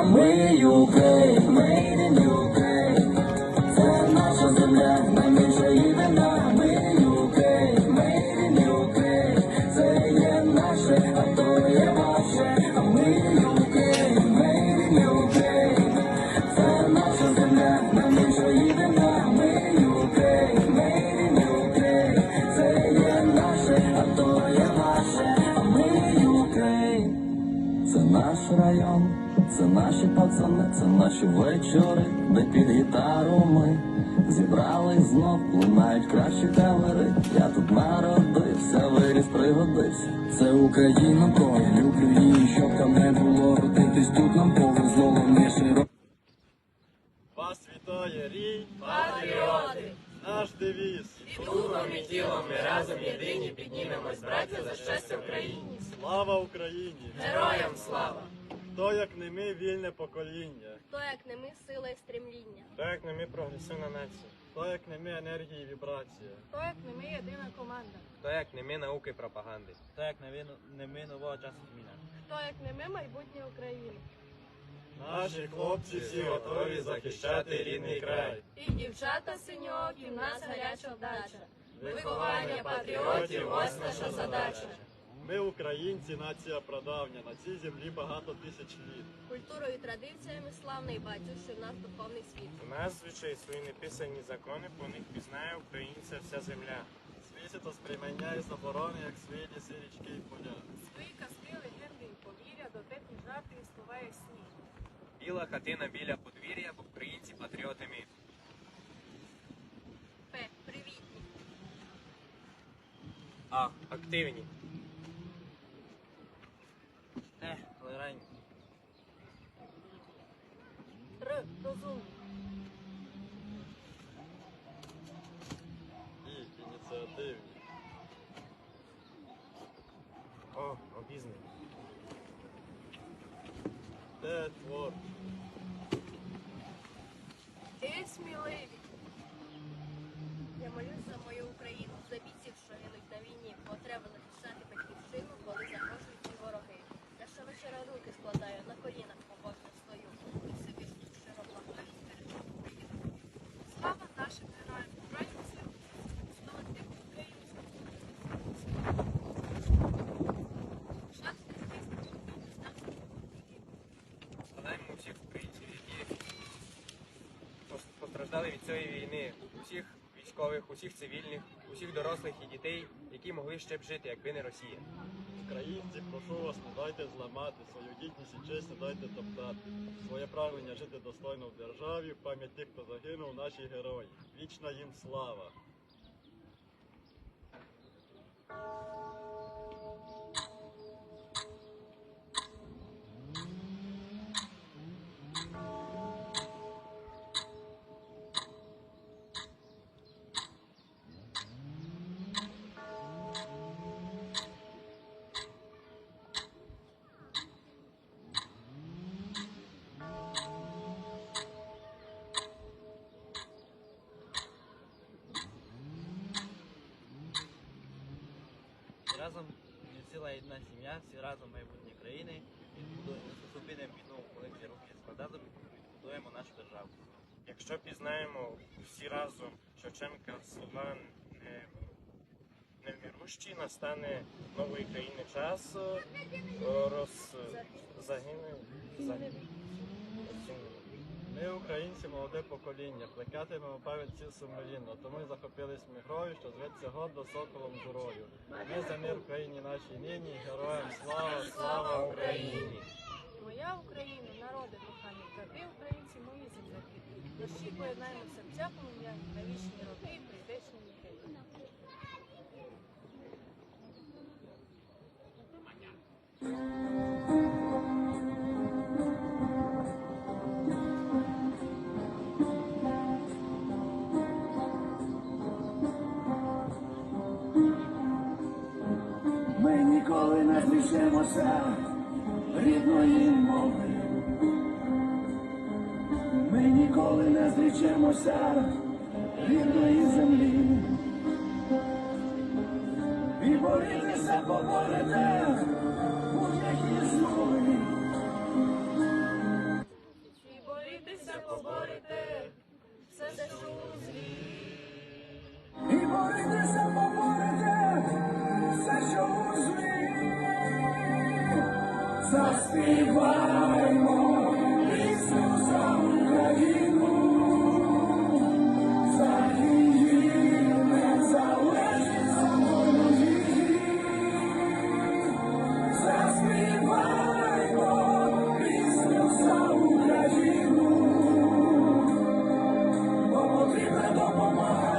I'm with you, babe, made in you. Це наші вечори, де під гітару ми зібрались знов, лунають кращі камери. Я тут народився, виріс, пригодився. Це Україна, я люблю її, щоб там не було родитись. Тут нам повезло, вони широко. Вас вітає рій, Патріоти! наш девіз. І духом, і тілом ми разом єдині піднімемось, браття, за щастя Україні. Слава Україні! Героям слава! Хто як не ми вільне покоління, Хто як не ми сила і стремління, хто як не ми прогресивна нація, хто як не ми енергія і вібрація, хто як не ми єдина команда, Хто як не ми науки і пропаганди. хто як не ми, не ми нового часу зміна. хто як не ми майбутнє України. Наші хлопці всі готові захищати рідний край. І дівчата синьокі, в нас гаряча вдача. Виховання патріотів, ось наша задача. Ми, українці, нація прадавня, на цій землі багато тисяч літ. Культурою і традиціями славний батюший в нас духовний світ. У нас звичай свої неписані закони, по них пізнає українця вся земля. Свісіто сприймання і заборони, як свої ліси, річки і поля. Свої казки, легенди і повір'я, дотепні жарти і співає сніг. Біла хатина біля подвір'я, бо українці патріоти ми. П. Привітні. А. Активні. Р. Розумні. І ініціативні. О, обізнані. Де творчі. І сміливі. Я молюсь за мою Україну, за бійців, що гинуть на війні, бо треба захищати батьківщину, коли загрожують ці вороги. Я щовечора руки складаю, на колінах постраждали від цієї війни. Усіх військових, усіх цивільних, усіх дорослих і дітей, які могли ще б жити, якби не Росія. Українці, прошу вас, не дайте зламати, свою гідність і честь не дайте топтати. Своє прагнення жити достойно в державі, в пам'ять тих, хто загинув, наші герої. Вічна їм слава. Разом ціла одна сім'я, всі разом майбутні країни. Зупинимо війну, коли ці руки складали, відбудуємо нашу державу. Якщо пізнаємо всі разом Шевченка слова не, невмірущі, настане нової країни час, е, роз загине. Ми, українці, молоде покоління, плекатимемо пам'ять ці сумлінно, тому й захопились ми грою, що зветься гордо соколом журою. Ми за мир в країні нашій нині, героям слава, слава Україні! Моя Україна, народи кохані, та ви, українці, мої земляки. Дощі поєднаємо серця полум'яні на вічні роки і прийдешні віки. Ми ніколи не зрішимося рідної мови. Ми ніколи не зрічемося рідної землі. Співаємо Ісуса Україну, за її незалежність самою її, заспіваємо Ісуса Україну, бо потрібна допомога.